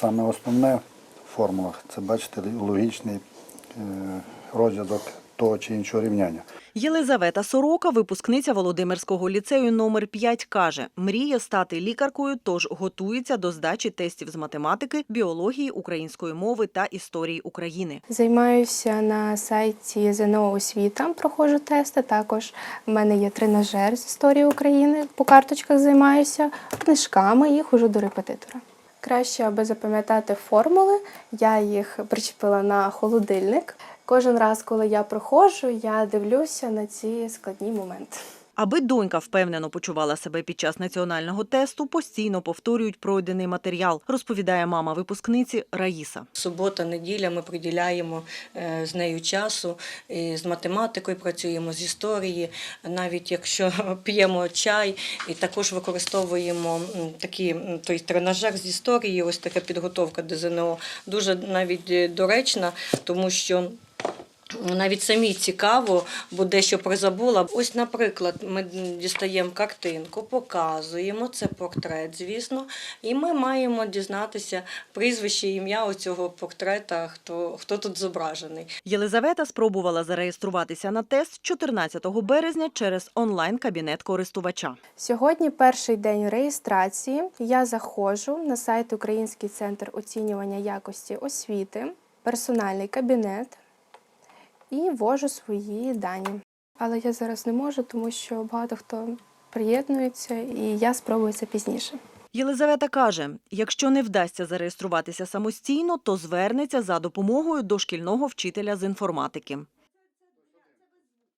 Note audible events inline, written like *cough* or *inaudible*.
Саме основне в формулах це бачите логічний е, розв'язок того чи іншого рівняння. Єлизавета Сорока, випускниця Володимирського ліцею номер 5 каже, мріє стати лікаркою, тож готується до здачі тестів з математики, біології, української мови та історії України. Займаюся на сайті ЗНО освіта, проходжу тести. Також в мене є тренажер з історії України. По карточках займаюся книжками і хожу до репетитора. Краще, аби запам'ятати формули, я їх причепила на холодильник. Кожен раз, коли я проходжу, я дивлюся на ці складні моменти. Аби донька впевнено почувала себе під час національного тесту, постійно повторюють пройдений матеріал, розповідає мама випускниці Раїса. Субота, неділя ми приділяємо е, з нею часу, з математикою працюємо, з історії, навіть якщо *laughs* п'ємо чай, і також використовуємо такі, той тренажер з історії, ось така підготовка до ЗНО, дуже навіть е, доречна, тому що. Навіть самі цікаво, бо дещо призабула. Ось, наприклад, ми дістаємо картинку, показуємо, це портрет, звісно, і ми маємо дізнатися прізвище, ім'я оцього портрета, хто, хто тут зображений. Єлизавета спробувала зареєструватися на тест 14 березня через онлайн-кабінет користувача. Сьогодні перший день реєстрації. Я заходжу на сайт Український центр оцінювання якості освіти, персональний кабінет і ввожу свої дані. Але я зараз не можу, тому що багато хто приєднується, і я спробую це пізніше. Єлизавета каже, якщо не вдасться зареєструватися самостійно, то звернеться за допомогою до шкільного вчителя з інформатики.